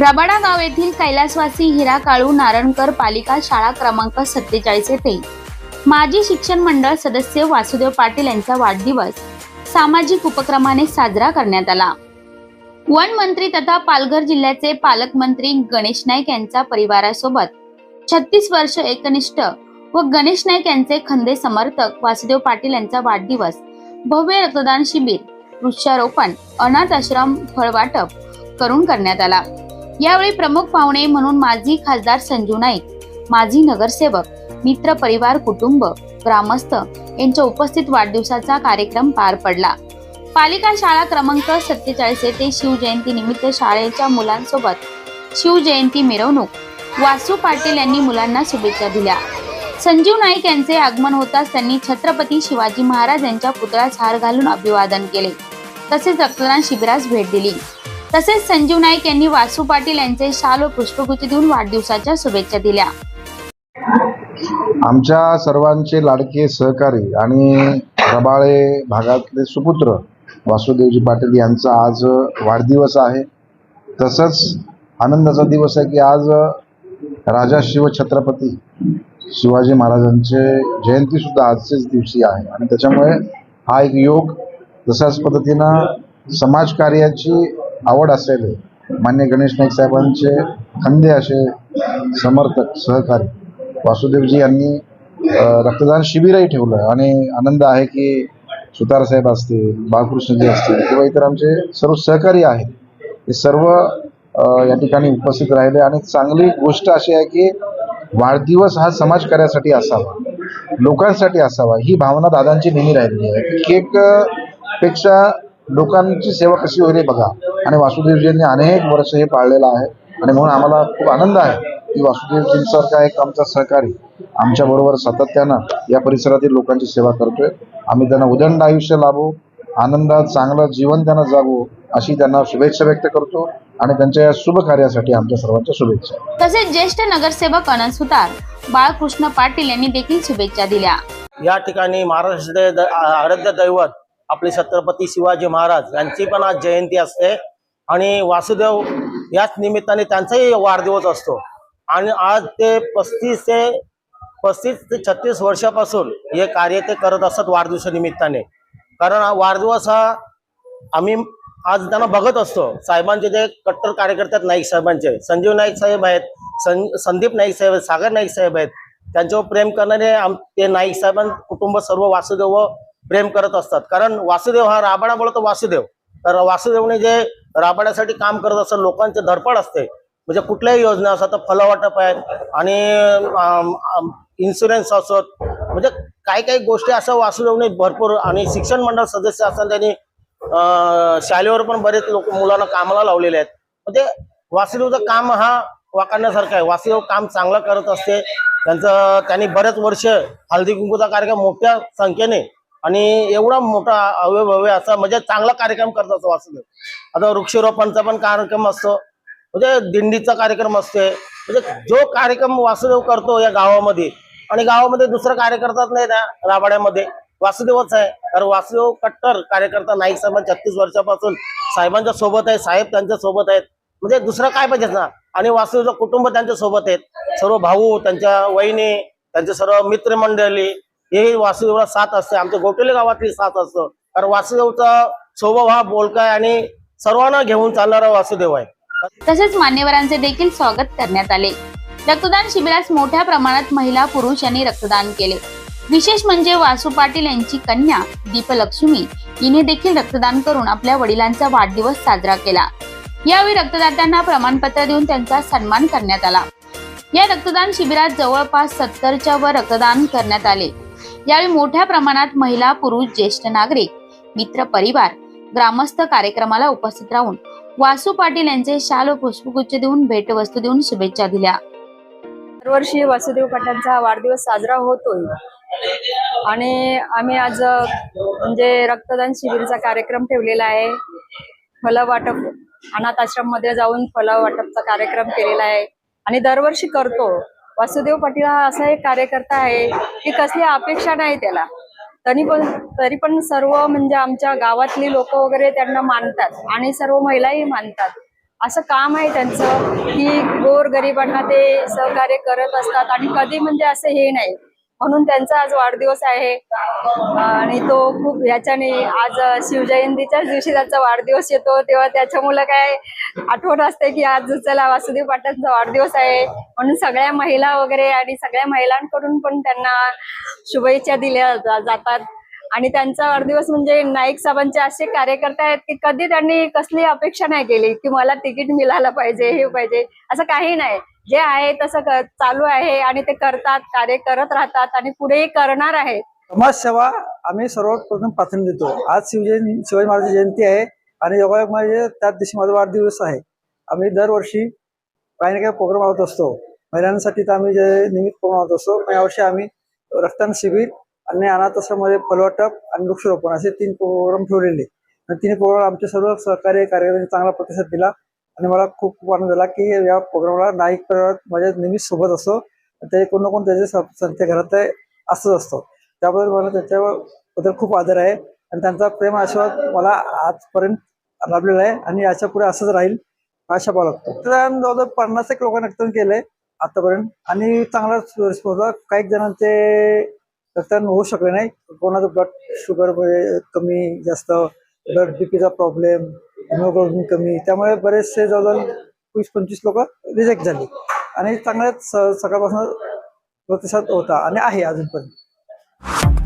Rabada गाव येथील कैलासवासी हिरा काळू नारणकर पालिका शाळा क्रमांक सत्तेचाळीस येथे. माजी शिक्षण मंडळ सदस्य वासुदेव पाटील यांचा वाढदिवस सामाजिक उपक्रमाने साजरा करण्यात आला. वन मंत्री तथा पालघर जिल्ह्याचे पालकमंत्री गणेश नाईक यांच्या परिवारासोबत छत्तीस वर्ष एकनिष्ठ व गणेश नाईक यांचे खंदे समर्थक वासुदेव पाटील यांचा वाढदिवस भव्य रक्तदान शिबिर वृक्षारोपण अनाथ आश्रम फळवाटप करून करण्यात आला. यावेळी प्रमुख पाहुणे म्हणून माजी खासदार संजू नाईक माजी नगरसेवक मित्र परिवार कुटुंब ग्रामस्थ यांच्या उपस्थित वाढदिवसाचा कार्यक्रम पार पडला. पालिका शाळा क्रमांक सत्तेचाळीस येथे शिवजयंती निमित्त शाळेच्या मुलांसोबत शिवजयंती मिरवणूक वासू पाटील यांनी मुलांना शुभेच्छा दिल्या. संजीव नाईक यांचे आगमन होताच त्यांनी छत्रपती शिवाजी महाराज यांच्या पुतळ्यास हार घालून अभिवादन केले. तसेच रक्तदान शिबिरास भेट दिली. तसेच संजीव नाईक यांनी वासू पाटील यांचे शाल व पुष्पगुच्छ देऊन वाढदिवसाच्या शुभेच्छा दिल्या. आमच्या सर्वांचे लाडके सहकारी आणि रबाळे भागातले सुपुत्र वासुदेवजी पाटील यांचा आज वाढदिवस आहे. तसंच आनंदाचा दिवस आहे की आज राजा शिवछत्रपती शिवाजी महाराजांचे जयंती सुद्धा आजच्याच दिवशी आहे. आणि त्याच्यामुळे हा एक योग तशाच पद्धतीनं समाजकार्याची आवड असलेले मान्य गणेश नाईक साहेबांचे खंदे असे समर्थक सहकारी. वासुदेवजी यांनी रक्तदान शिबिरही ठेवलं आणि आनंद आहे की सुतार साहेब असतील बाळकृष्णजी असतील किंवा इतर आमचे सर्व सहकारी आहेत हे सर्व या ठिकाणी उपस्थित राहिले आणि चांगली गोष्ट अशी आहे की वाढदिवस हा समाजकार्यासाठी असावा लोकांसाठी असावा ही भावना दादांची नेहमी राहिलेली आहे. की केकपेक्षा लोकांची सेवा कशी होईल बघा. आणि वासुदेवजींनी अनेक वर्ष हे पाळलेलं आहे. आणि म्हणून आम्हाला खूप आनंद आहे की वासुदेवजींसारखा एक आमचा सहकारी आमच्या बरोबर सातत्यानं या परिसरातील लोकांची सेवा करतोय. आम्ही त्यांना उदंड आयुष्य लाभू आनंदात चांगलं जीवन त्यांना जागू अशी त्यांना शुभेच्छा व्यक्त करतो. आणि त्यांच्या या शुभ कार्यासाठी आमच्या सर्वांच्या शुभेच्छा. तसेच ज्येष्ठ नगरसेवक अनंत सुतार बाळकृष्ण पाटील यांनी देखील शुभेच्छा दिल्या. या ठिकाणी महाराष्ट्राचे द- आराध्य दैवत आपले छत्रपती शिवाजी महाराज यांची पण आज जयंती असते. आणि वासुदेव याच निमित्ताने त्यांचाही वाढदिवस असतो. आणि आज ते पस्तीस ते पस्तीस ते छत्तीस वर्षापासून हे कार्य ते करत असतात वाढदिवसानिमित्ताने कारण हा वाढदिवस हा आम्ही आज त्यांना बघत असतो. साहेबांचे जे कट्टर कार्यकर्ते आहेत नाईक साहेबांचे संजीव नाईक साहेब आहेत सं संदीप नाईक साहेब आहेत सागर नाईक साहेब आहेत त्यांच्यावर प्रेम करणारे आम ते नाईक साहेबां कुटुंब सर्व वासुदेव प्रेम करत असतात. कारण वासुदेव हा राबाडा बोलतो वासुदेव. तर वासुदेवने जे राबवण्यासाठी काम करत असतात लोकांचे धडपड असते. म्हणजे कुठल्याही योजना असतात फलवाटप आहेत आणि इन्शुरन्स असत. म्हणजे काही काही गोष्टी असं वासुदेवने भरपूर आणि शिक्षण मंडळ सदस्य असताना त्यांनी शालेवर पण बरेच लोक मुलांना कामाला लावलेले आहेत. म्हणजे वासुदेवचं काम हा वाकडण्यासारखं आहे. वासुदेव काम चांगलं करत असते. त्यांचं त्यांनी बरेच वर्ष हळदी कुंकूचा कार्यक्रम मोठ्या संख्येने आणि एवढा मोठा अवयभव्य असा म्हणजे चांगला कार्यक्रम करत असतो वासुदेव. आता वृक्षारोपणचा पण कार्यक्रम असतो. म्हणजे दिंडीचा कार्यक्रम असतोय. म्हणजे जो कार्यक्रम वासुदेव करतो या गावामध्ये आणि गावामध्ये दुसरं कार्यकर्ताच नाही ना राबाड्यामध्ये. वासुदेवच आहे. कारण वासुदेव कट्टर कार्यकर्ता नाईक साहेब छत्तीस वर्षापासून साहेबांच्या सोबत आहे साहेब त्यांच्यासोबत आहेत. म्हणजे दुसरं काय पाहिजे ना? आणि वासुदेवचं कुटुंब त्यांच्यासोबत आहेत. सर्व भाऊ त्यांच्या वहिनी त्यांचे सर्व मित्रमंडळी हे वासुदेवला साथ असते. आमच्या गोटेले गावातली साथ असतो. कारण वासुदेवचा स्वभाव हा बोलकाय आणि सर्वांना घेऊन चालणारा वासुदेव आहे. तसेच मान्यवरांचे देखील स्वागत करण्यात आले. रक्तदान शिबिरास मोठ्या प्रमाणात महिला पुरुष यांनी रक्तदान केले. विशेष म्हणजे वासू पाटील यांची कन्या दीपलक्ष्मी हिने देखील रक्तदान करून आपल्या वडिलांचा वाढदिवस साजरा केला. यावेळी रक्तदात्यांना प्रमाणपत्र देऊन त्यांचा सन्मान करण्यात आला. या रक्तदान शिबिरात जवळपास सत्तरच्या वर रक्तदान करण्यात आले. यावेळी मोठ्या प्रमाणात महिला पुरुष ज्येष्ठ नागरिक मित्र परिवार ग्रामस्थ कार्यक्रमाला उपस्थित राहून वासू पाटील यांचे शाल व पुष्पगुच्छ देऊन भेटवस्तू देऊन शुभेच्छा दिल्या. दरवर्षी वासुदेव पाटांचा वाढदिवस साजरा होतोय. आणि आम्ही आज म्हणजे रक्तदान शिबिरचा कार्यक्रम ठेवलेला आहे. फल वाटप अनाथ आश्रममध्ये जाऊन फल वाटपचा कार्यक्रम केलेला आहे. आणि दरवर्षी करतो. वासुदेव पाटील हा असा एक कार्यकर्ता आहे की कसली अपेक्षा नाही त्याला. तरी पण तरी पण सर्व म्हणजे आमच्या गावातली लोक वगैरे त्यांना मानतात आणि सर्व महिलाही मानतात. असं काम आहे त्यांचं की गोर गरिबांना ते सहकार्य करत असतात आणि कधी म्हणजे असं हे नाही म्हणून त्यांचा आज वाढदिवस आहे. आणि तो खूप ह्याच्याने आज शिवजयंतीच्याच दिवशी त्याचा वाढदिवस येतो. तेव्हा त्याच्यामुळे काय आठवण असते की आज चला वासुदेव पाटलांचा वाढदिवस आहे. म्हणून सगळ्या महिला वगैरे आणि सगळ्या महिलांकडून पण त्यांना शुभेच्छा दिल्या जातात. आणि त्यांचा वाढदिवस म्हणजे नाईक साहेबांचे असे कार्यकर्ते आहेत की कधी त्यांनी कसली अपेक्षा नाही केली की मला तिकीट मिळालं पाहिजे हे पाहिजे असं काही नाही. जे आहे तसं चालू आहे आणि ते करतात कार्य करत राहतात आणि पुढेही करणार आहेत. समाजसेवा आम्ही सर्वप्रथम प्राधान्य देतो. आज शिवजयंती शिवाजी महाराज जयंती आहे आणि योगायोग म्हणजे त्याच दिवशी माझा वाढदिवस आहे. आम्ही दरवर्षी काही ना काही प्रोग्राम आवत असतो. महिलांसाठी तर आम्ही जे निमित्त प्रोग्राम आवत असतो. यावर्षी आम्ही रक्तदान शिबिर आणि अनाथाश्रममध्ये फलवाटप आणि वृक्षारोपण असे तीन प्रोग्राम ठेवलेले. आणि तीन प्रोग्राम आमचे सर्व सहकार्य कार्यकर्त्यांनी चांगला प्रतिसाद दिला. आणि मला खूप खूप आनंद झाला की या प्रोग्रामला नाईक परिवार माझ्या नेहमीच सोबत असतो. ते कोण ना कोण त्याचे स- त्यांच्या घरात असंच असतो. त्याबद्दल मला त्याच्याबद्दल खूप आदर आहे. आणि त्यांचा प्रेम आशीर्वाद मला आजपर्यंत लाभलेला आहे. आणि याच्यापुढे असंच राहील आशा बाळगतो तर जवळजवळ पन्नास एक लोकांनी रक्तदान केलंय आतापर्यंत. आणि चांगला रिस्पॉन्स काही जणांचे रक्तदान होऊ शकले नाही. कोणाचं ब्लड शुगर कमी जास्त ब्लड बीपीचा प्रॉब्लेम हिमोग्लोबिन कमी. त्यामुळे बरेचसे जवळजवळ वीस पंचवीस लोक रिजेक्ट झाली. आणि चांगल्याच स- सकाळपासून प्रतिसाद होता आणि आहे अजूनपर्यंत.